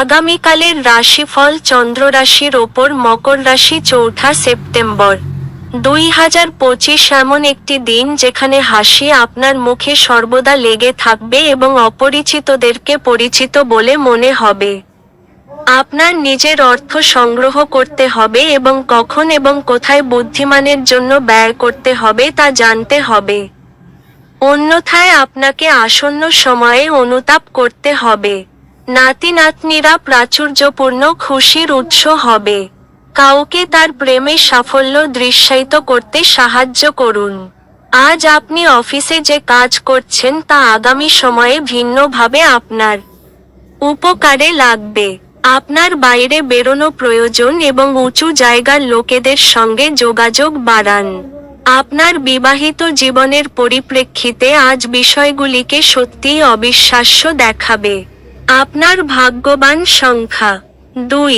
আগামীকালের রাশিফল চন্দ্র রাশির ওপর মকর রাশি চৌঠা সেপ্টেম্বর। দুই হাজার পঁচিশ এমন একটি দিন যেখানে হাসি আপনার মুখে সর্বদা লেগে থাকবে এবং অপরিচিতদেরকে পরিচিত বলে মনে হবে। আপনার নিজের অর্থ সংগ্রহ করতে হবে এবং কখন এবং কোথায় বুদ্ধিমানের জন্য ব্যয় করতে হবে তা জানতে হবে। অন্যথায় আপনাকে আসন্ন সময়ে অনুতাপ করতে হবে। নাতি নাতনিরা প্রাচুর্যপূর্ণ খুশির উৎস হবে। কাউকে তার প্রেমে সাফল্য দৃশ্যায়িত করতে সাহায্য করুন। আজ আপনি অফিসে যে কাজ করছেন তা আগামী সময়ে ভিন্নভাবে আপনার উপকারে লাগবে। আপনার বাইরে বেরোনো প্রয়োজন এবং উঁচু জায়গার লোকেদের সঙ্গে যোগাযোগ বাড়ান। আপনার বিবাহিত জীবনের পরিপ্রেক্ষিতে আজ বিষয়গুলিকে সত্যিই অবিশ্বাস্য দেখাবে। আপনার ভাগ্যবান সংখ্যা দুই।